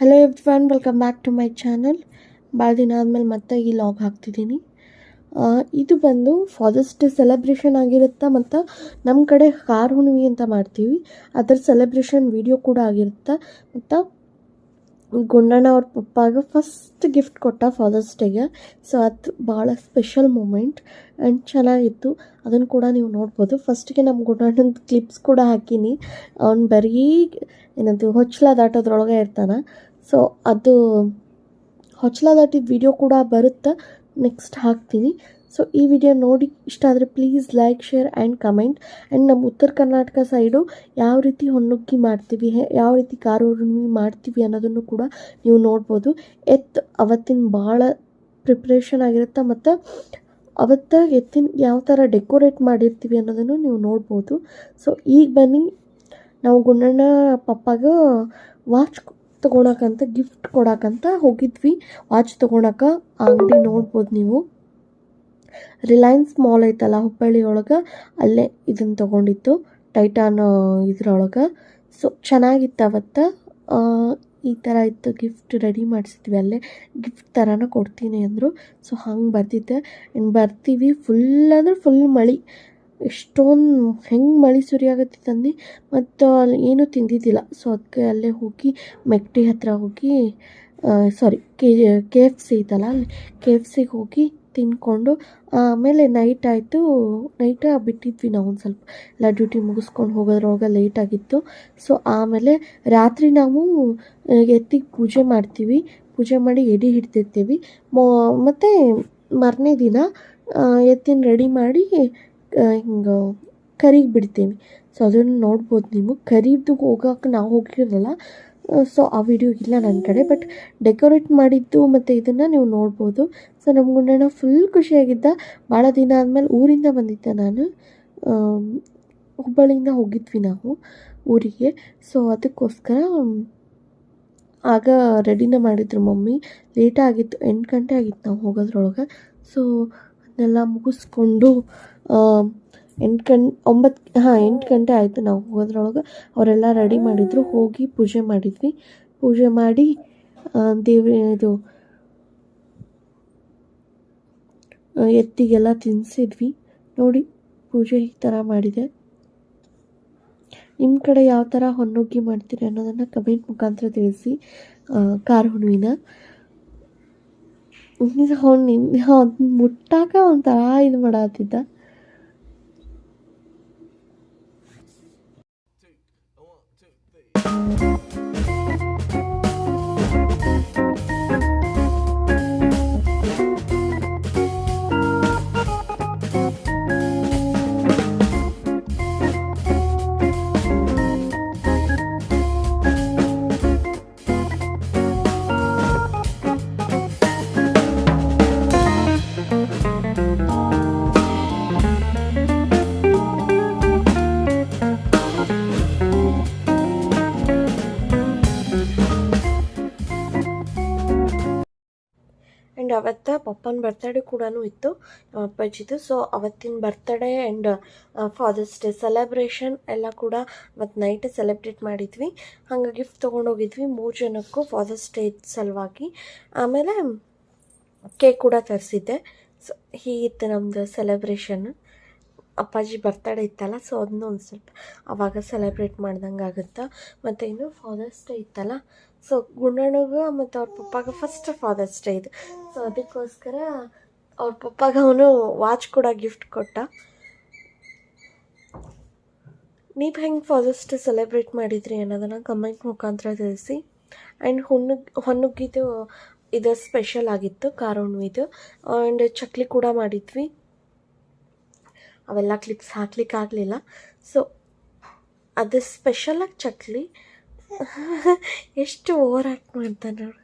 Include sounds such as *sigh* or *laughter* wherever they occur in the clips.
Hello everyone welcome back to my channel ಭಾಳ ದಿನ ಆದಮೇಲೆ ಮತ್ತೆ ಈ ಲಾಗ್ ಹಾಕ್ತಿದ್ದೀನಿ. ಇದು ಬಂದು ಫಾದರ್ಸ್ ಸೆಲೆಬ್ರೇಷನ್ ಆಗಿರುತ್ತೆ ಮತ್ತು ನಮ್ಮ ಕಡೆ ಕಾರ್ ಹುಣ್ಣಿಮೆ ಅಂತ ಮಾಡ್ತೀವಿ. ಅದರ ಸೆಲೆಬ್ರೇಷನ್ ವಿಡಿಯೋ ಕೂಡ ಆಗಿರುತ್ತೆ ಮತ್ತು ಗುಂಡಣ್ಣ ಅವ್ರ ಪಪ್ಪಾಗ ಫಸ್ಟ್ ಗಿಫ್ಟ್ ಕೊಟ್ಟ ಫಾದರ್ಸ್ ಡೇಗೆ ಸೊ ಅದು ಭಾಳ ಸ್ಪೆಷಲ್ ಮೂಮೆಂಟ್ ಆ್ಯಂಡ್ ಚೆನ್ನಾಗಿತ್ತು. ಅದನ್ನು ಕೂಡ ನೀವು ನೋಡ್ಬೋದು. ಫಸ್ಟಿಗೆ ನಮ್ಮ ಗುಂಡಣ್ಣನ ಕ್ಲಿಪ್ಸ್ ಕೂಡ ಹಾಕೀನಿ. ಅವ್ನು ಬರೀ ಏನದು ಹೊಚ್ಚಲ ದಾಟೋದ್ರೊಳಗೆ ಇರ್ತಾನೆ. ಸೊ ಅದು ಹೊಚ್ಚಲ ವಿಡಿಯೋ ಕೂಡ ಬರುತ್ತೆ? ನೆಕ್ಸ್ಟ್ ಹಾಕ್ತೀನಿ. ಸೊ ಈ ವಿಡಿಯೋ ನೋಡಿ ಇಷ್ಟ ಆದರೆ please like share and comment and ನಮ್ಮ ಉತ್ತರ ಕರ್ನಾಟಕ ಸೈಡು ಯಾವ ರೀತಿ ಹೊನ್ನುಗ್ಗಿ ಮಾಡ್ತೀವಿ ಯಾವ ರೀತಿ ಕಾರು ಹುಣ್ಣಿಮೆ ಮಾಡ್ತೀವಿ ಅನ್ನೋದನ್ನು ಕೂಡ ನೀವು ನೋಡ್ಬೋದು. ಎತ್ ಅವತ್ತಿನ ಭಾಳ ಪ್ರಿಪ್ರೇಷನ್ ಆಗಿರುತ್ತೆ ಮತ್ತು ಅವತ್ತ ಎತ್ತಿನ ಯಾವ ಥರ ಡೆಕೋರೇಟ್ ಮಾಡಿರ್ತೀವಿ ಅನ್ನೋದನ್ನು ನೀವು ನೋಡ್ಬೋದು. ಸೊ ಈಗ ಬನ್ನಿ. ನಾವು ಗುಂಡಣ್ಣ ಪಪ್ಪಾಗ ವಾಚ್ ತೊಗೊಳಕಂತ ಗಿಫ್ಟ್ ಕೊಡಕ್ಕಂತ ಹೋಗಿದ್ವಿ. ವಾಚ್ ತೊಗೊಳಕ್ಕೆ ಅಂಗಡಿ ನೋಡ್ಬೋದು ನೀವು. ರಿಲಯನ್ಸ್ ಮಾಲ್ ಐತಲ್ಲ ಹುಬ್ಬಳ್ಳಿ ಒಳಗೆ ಅಲ್ಲೇ ಇದನ್ನು ತೊಗೊಂಡಿತ್ತು ಟೈಟಾನ್ ಇದ್ರೊಳಗೆ. ಸೊ ಚೆನ್ನಾಗಿತ್ತು ಅವತ್ತು. ಈ ಥರ ಇತ್ತು ಗಿಫ್ಟ್ ರೆಡಿ ಮಾಡಿಸಿದ್ವಿ ಅಲ್ಲೇ. ಗಿಫ್ಟ್ ಥರನ ಕೊಡ್ತೀನಿ ಅಂದರು. ಸೊ ಹಂಗೆ ಬರ್ತಿದ್ದೆ ಇನ್ನು ಬರ್ತೀವಿ ಫುಲ್ ಅಂದರೆ ಫುಲ್ ಮಳೆ. ಎಷ್ಟೊಂದು ಹೆಂಗೆ ಮಳೆ ಸುರಿಯಾಗತ್ತಿತ್ತಂದು ಮತ್ತು ಅಲ್ಲಿ ಏನೂ ತಿಂದಿದ್ದಿಲ್ಲ. ಸೊ ಅದಕ್ಕೆ ಅಲ್ಲೇ ಹೋಗಿ ಮೆಕ್ಟಿ ಹತ್ತಿರ ಹೋಗಿ sorry K K F C ಐತಲ್ಲ ಅಲ್ಲಿ ಕೆ ಎಫ್ ಸಿಗೆ ಹೋಗಿ ತಿಂದ್ಕೊಂಡು ಆಮೇಲೆ ನೈಟ್ ಆಯಿತು. ನೈಟ್ ಬಿಟ್ಟಿದ್ವಿ ನಾವು ಒಂದು ಸ್ವಲ್ಪ. ಎಲ್ಲ ಡ್ಯೂಟಿ ಮುಗಿಸ್ಕೊಂಡು ಹೋಗೋದ್ರೊಳಗೆ ಲೇಟ್ ಆಗಿತ್ತು. ಸೊ ಆಮೇಲೆ ರಾತ್ರಿ ನಾವು ಎತ್ತಿಗೆ ಪೂಜೆ ಮಾಡ್ತೀವಿ. ಪೂಜೆ ಮಾಡಿ ಎಡಿ ಹಿಡ್ತಿರ್ತೀವಿ ಮೊ, ಮತ್ತು ಮಾರನೇ ದಿನ ಎತ್ತಿನ ರೆಡಿ ಮಾಡಿ ಹಿಂಗೆ ಕರಿಗೆ ಬಿಡ್ತೀವಿ ಸೊ ಅದನ್ನು ನೋಡ್ಬೋದು ನೀವು. ಕರಿದು ಹೋಗೋಕೆ ನಾವು ಹೋಗಿರಲಿಲ್ಲ ಸೊ ಆ ವಿಡಿಯೋ ಇಲ್ಲ ನನ್ನ ಕಡೆ ಬಟ್ ಡೆಕೋರೇಟ್ ಮಾಡಿದ್ದು ಮತ್ತು ಇದನ್ನು ನೀವು ನೋಡ್ಬೋದು. ಸೊ ನಮ್ಮ ಗುಂಡಣ್ಣ ಫುಲ್ ಖುಷಿಯಾಗಿದ್ದ. ಭಾಳ ದಿನ ಆದಮೇಲೆ ಊರಿಂದ ಬಂದಿದ್ದೆ ನಾನು. ಹುಬ್ಬಳ್ಳಿಯಿಂದ ಹೋಗಿದ್ವಿ ನಾವು ಊರಿಗೆ. ಸೊ ಅದಕ್ಕೋಸ್ಕರ ಆಗ ರೆಡಿನ ಮಾಡಿದ್ರು ಮಮ್ಮಿ. ಲೇಟಾಗಿತ್ತು ಎಂಟು ಗಂಟೆ ಆಗಿತ್ತು ನಾವು ಹೋಗೋದ್ರೊಳಗೆ. ಸೊ ಅದನ್ನೆಲ್ಲ ಮುಗಿಸ್ಕೊಂಡು ಎಂಟು ಗಂಟೆ ಒಂಬತ್ತು ಹಾಂ, ಎಂಟು ಗಂಟೆ ಆಯಿತು ನಾವು ಹೋಗೋದ್ರೊಳಗೆ ಅವರೆಲ್ಲ ರೆಡಿ ಮಾಡಿದರು. ಹೋಗಿ ಪೂಜೆ ಮಾಡಿದ್ವಿ. ಪೂಜೆ ಮಾಡಿ ದೇವ್ರ, ಇದು ಎತ್ತಿಗೆಲ್ಲ ತಿನ್ನಿಸಿದ್ವಿ ನೋಡಿ, ಪೂಜೆ ಈ ಥರ ಮಾಡಿದೆ. ನಿಮ್ಮ ಕಡೆ ಯಾವ ಥರ ಹೊನ್ನುಗ್ಗಿ ಮಾಡ್ತೀರಿ ಅನ್ನೋದನ್ನು ಕಮೆಂಟ್ ಮುಖಾಂತರ ತಿಳಿಸಿ. ಕಾರ್ ಹುಣ್ಣಿಮೆನ ಅವ್ನು ಮುಟ್ಟಾಕ ಒಂಥರ ಇದು ಮಾಡತ್ತಿದ್ದ ಪಪ್ಪನ ಬರ್ತಡೇ ಕೂಡ ಇತ್ತು ನಮ್ಮ ಅಪ್ಪಾಜಿದು. ಸೊ ಅವತ್ತಿನ birthday and father's day celebration ಎಲ್ಲ ಕೂಡ ಮತ್ತು ನೈಟ್ ಸೆಲೆಬ್ರೇಟ್ ಮಾಡಿದ್ವಿ. ಹಂಗೆ ಗಿಫ್ಟ್ ತೊಗೊಂಡೋಗಿದ್ವಿ ಮೂರು ಜನಕ್ಕೂ ಫಾದರ್ಸ್ ಡೇ ಸಲುವಾಗಿ. ಆಮೇಲೆ ಕೇಕ್ ಕೂಡ ತರಿಸಿದ್ದೆ. ಸೊ ಹೀಗಿತ್ತು ನಮ್ಮದು ಸೆಲೆಬ್ರೇಷನ್ ಅಪ್ಪಾಜಿ ಬರ್ತಡೇ ಇತ್ತಲ್ಲ ಸೊ ಅದನ್ನು ಒಂದು ಸ್ವಲ್ಪ ಆವಾಗ ಸೆಲೆಬ್ರೇಟ್ ಮಾಡ್ದಂಗೆ ಆಗುತ್ತೆ ಮತ್ತು ಇನ್ನು ಫಾದರ್ಸ್ ಡೇ ಇತ್ತಲ್ಲ ಸೊ ಗುಂಡಣ್ಣಗೆ ಮತ್ತು ಅವ್ರ ಪಪ್ಪಾಗ ಫಸ್ಟ್ ಫಾದರ್ಸ್ ಡೇ ಇದು. ಸೊ ಅದಕ್ಕೋಸ್ಕರ ಅವ್ರ ಪಪ್ಪಾಗ ಅವನು ವಾಚ್ ಕೂಡ ಗಿಫ್ಟ್ ಕೊಟ್ಟ. ನೀವು ಹೆಂಗೆ ಫಾದರ್ಸ್ ಡೇ ಸೆಲೆಬ್ರೇಟ್ ಮಾಡಿದ್ರಿ ಅನ್ನೋದನ್ನು ಕಮೆಂಟ್ ಮುಖಾಂತರ ತಿಳಿಸಿ. ಆ್ಯಂಡ್ ಹುಣ್ಣುಗ್ ಹೊನ್ನುಗ್ಗಿದು ಇದು ಸ್ಪೆಷಲ್ ಆಗಿತ್ತು ಖಾರ ಇದು. ಆ್ಯಂಡ್ ಚಕ್ಲಿ ಕೂಡ ಮಾಡಿದ್ವಿ. ಅವೆಲ್ಲ ಕ್ಲಿಪ್ಸ್ ಹಾಕ್ಲಿಕ್ಕೆ ಆಗಲಿಲ್ಲ. ಸೊ ಅದು ಸ್ಪೆಷಲಾಗಿ ಚಕ್ಲಿ. *laughs* ಎಷ್ಟು ಓವರ್ ಆ್ಯಕ್ಟ್ ಮಾಡ್ತಾನೆ ನೋಡು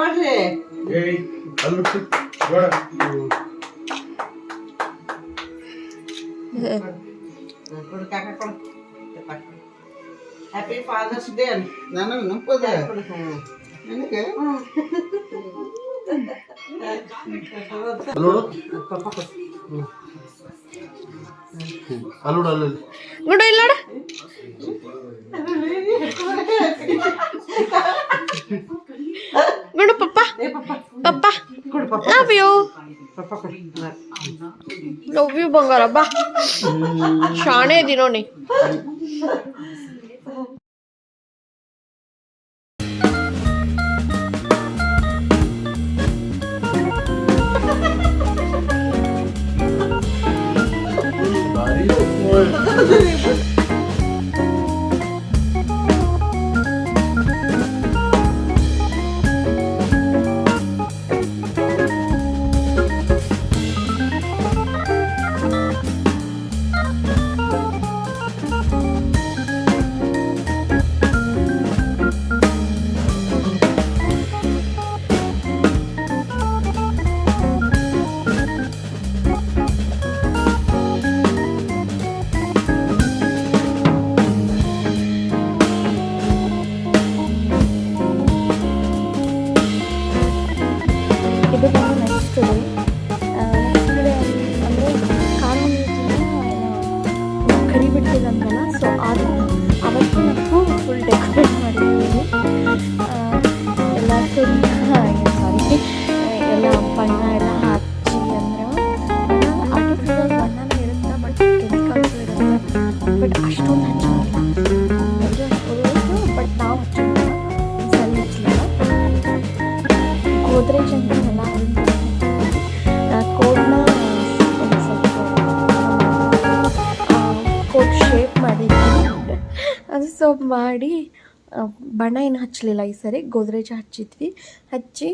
ಆ ಕಡೆ ಮಾಡ್ರಿ ಏಯ್ ಅಲ್ಲಿ ಬಿಟ್ಟು ಬೇಡ ಕೊಡು ಕಾಕ ಕೊಡು ಹ್ಯಾಪಿ ಫಾದರ್ಸ್ ಡೇ ನನಗೆ ನಂಪದ ಕೊಡು ಹ್ಞೂ ನನಗೆ ಅಲ್ಲಿ ನೋಡು ಪಪ್ಪ Love you. लव यू बंगारा बा शाने दिनों ने ಗೋದ್ರೇಜ್ ಅಂತ ಆ, ಕೋಡ್ನ ಕೋಡ್ ಶೇಪ್ ಮಾಡಿದ್ವಿ. ಅದು ಸ್ವಲ್ಪ ಮಾಡಿ ಬಣ್ಣ ಏನು ಹಚ್ಚಲಿಲ್ಲ ಈ ಸರಿ, ಗೋದ್ರೇಜ್ ಹಚ್ಚಿದ್ವಿ. ಹಚ್ಚಿ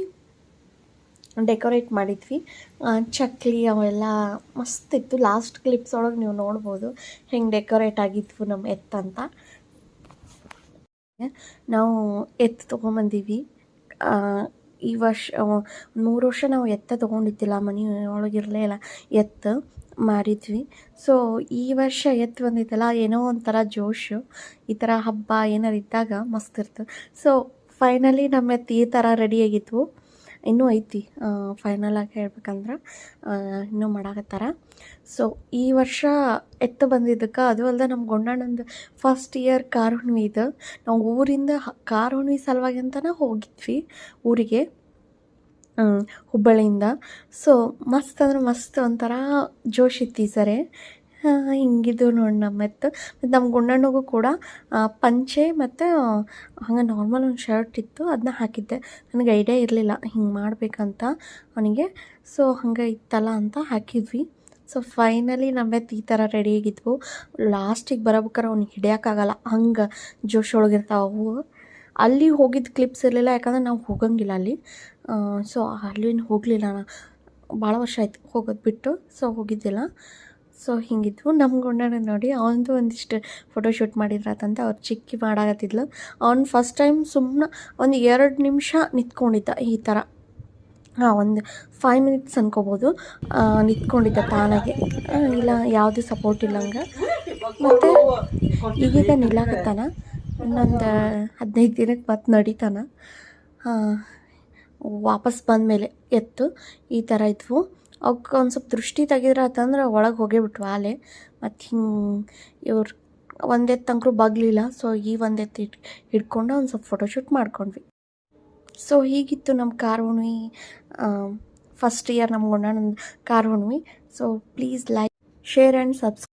ಡೆಕೋರೇಟ್ ಮಾಡಿದ್ವಿ. ಚಕ್ಲಿ ಅವೆಲ್ಲ ಮಸ್ತ್ ಇತ್ತು. ಲಾಸ್ಟ್ ಕ್ಲಿಪ್ಸ್ ಒಳಗೆ ನೀವು ನೋಡ್ಬೋದು ಹೆಂಗೆ ಡೆಕೋರೇಟ್ ಆಗಿದ್ವು ನಮ್ಮ ಎತ್ತಂತ ನಾವು ಎತ್ತು ತೊಗೊಂಬಂದೀವಿ ಈ ವರ್ಷ ಮೂರು ವರ್ಷ ನಾವು ಎತ್ತ ತೊಗೊಂಡಿದ್ದಿಲ್ಲ, ಮನೆ ಒಳಗಿರಲೇ ಇಲ್ಲ, ಎತ್ತು ಮಾರಿದ್ವಿ. ಸೊ ಈ ವರ್ಷ ಎತ್ತು ಬಂದಿತ್ತಲ್ಲ, ಏನೋ ಒಂಥರ ಜೋಶು, ಈ ಥರ ಹಬ್ಬ ಏನಾರು ಇದ್ದಾಗ ಮಸ್ತ್ ಇರ್ತದೆ ಸೊ ಫೈನಲಿ ನಮ್ಮ ಎತ್ತು ಈ ಥರ ರೆಡಿಯಾಗಿದ್ವು ಇನ್ನೂ ಐತಿ ಫೈನಲ್ ಆಗಿ ಹೇಳ್ಬೇಕಂದ್ರೆ ಇನ್ನೂ ಮಾಡಾಕತ್ತಾರ. ಸೊ ಈ ವರ್ಷ ಎತ್ತ ಬಂದಿದ್ದಕ್ಕೆ, ಅದು ಅಲ್ಲದೆ ನಮ್ಮ ಗೊಂಡಣ್ಣಂದು ಫಸ್ಟ್ ಇಯರ್ ಕಾರ್ ಹುಣ್ವಿ ಇದು. ನಾವು ಊರಿಂದ ಕಾರ್ ಹುಣ್ಣಿ ಸಲುವಾಗಿ ಅಂತಲೇ ಹೋಗಿದ್ವಿ ಊರಿಗೆ ಹುಬ್ಬಳ್ಳಿಯಿಂದ. ಸೊ ಮಸ್ತ್ ಅಂದ್ರೆ ಮಸ್ತ್ ಒಂಥರ ಜೋಶ್ ಇತ್ತು ಸರಿ ಹಿಂಗಿದ್ದು ನೋಡಿ ನಮ್ಮ ಎತ್ತು. ಮತ್ತು ನಮ್ಮ ಗುಂಡಣ್ಣಗೂ ಕೂಡ ಪಂಚೆ ಮತ್ತು ಹಂಗೆ ನಾರ್ಮಲ್ ಒಂದು ಶರ್ಟ್ ಇತ್ತು ಅದನ್ನ ಹಾಕಿದ್ದೆ. ನನಗೆ ಐಡಿಯಾ ಇರಲಿಲ್ಲ, ಹಿಂಗೆ ಮಾಡಬೇಕಂತ ಅವನಿಗೆ. ಸೊ ಹಂಗೆ ಇತ್ತಲ್ಲ ಅಂತ ಹಾಕಿದ್ವಿ. ಸೊ ಫೈನಲಿ ನಮ್ಮ ಎತ್ತು ಈ ಥರ ರೆಡಿ ಆಗಿದ್ವು. ಲಾಸ್ಟಿಗೆ ಬರಬೇಕಾರೆ ಅವ್ನಿಗೆ ಹಿಡಿಯೋಕ್ಕಾಗಲ್ಲ. ಹಂಗೆ ಜೋಶ್ ಒಳಗಿರ್ತಾವೆ ಅವು. ಅಲ್ಲಿ ಹೋಗಿದ್ದ ಕ್ಲಿಪ್ಸ್ ಇರಲಿಲ್ಲ, ಯಾಕಂದ್ರೆ ನಾವು ಹೋಗಂಗಿಲ್ಲ ಅಲ್ಲಿ. ಸೊ ಅಲ್ಲಿ ಹೋಗಲಿಲ್ಲ ನಾ. ಭಾಳ ವರ್ಷ ಆಯಿತು ಹೋಗೋದು ಬಿಟ್ಟು ಸೊ ಹೋಗಿದ್ದಿಲ್ಲ. ಸೊ ಹಿಂಗಿದ್ವು. ನಮ್ಮ ಗುಂಡನ ನೋಡಿ ಅವನದು ಒಂದಿಷ್ಟು ಫೋಟೋಶೂಟ್ ಮಾಡಿದ್ರತಂತ ಅವ್ರು ಚಿಕ್ಕಿ ಮಾಡಾಕತ್ತಿದ್ಲು. ಅವ್ನು ಫಸ್ಟ್ ಟೈಮ್ ಸುಮ್ಮನೆ ಒಂದು ಎರಡು ನಿಮಿಷ ನಿಂತ್ಕೊಂಡಿದ್ದ ಈ ಥರ ಹಾಂ, ಒಂದು ಫೈವ್ ಮಿನಿಟ್ಸ್ ಅನ್ಕೋಬೋದು. ನಿಂತ್ಕೊಂಡಿದ್ದ ತಾನಾಗೆ. ಇಲ್ಲ ಯಾವುದೇ ಸಪೋರ್ಟ್ ಇಲ್ಲಂಗೆ ಮತ್ತು ಈಗೀಗ ನಿಲ್ಲಾಕತ್ತಾನ ಇನ್ನೊಂದು ಹದಿನೈದು ದಿನಕ್ಕೆ ಮತ್ತೆ ನಡೀತಾನ. ವಾಪಸ್ ಬಂದಮೇಲೆ ಎತ್ತು. ಈ ಥರ ಇದ್ವು. ಅವಕ್ಕೆ ಒಂದು ಸ್ವಲ್ಪ ದೃಷ್ಟಿ ತೆಗಿದ್ರೆ ಆತಂದ್ರೆ ಒಳಗೆ ಹೋಗೇ ಬಿಟ್ವು ಆಲೆ. ಮತ್ತು ಹಿಂಗೆ ಇವ್ರು ಒಂದೇ ಬಗ್ಲಿಲ್ಲ. ಸೊ ಈ ಒಂದು ಎತ್ತು ಇಟ್, ಹಿಡ್ಕೊಂಡು ಒಂದು ಸ್ವಲ್ಪ ಫೋಟೋಶೂಟ್ ಮಾಡ್ಕೊಂಡ್ವಿ. ಸೊ ಹೀಗಿತ್ತು ನಮ್ಮ ಕಾರ್ ಹುಣ್ವಿ. ಫಸ್ಟ್ ಇಯರ್ ನಮ್ಮ Kar Hunvi. So please like share and subscribe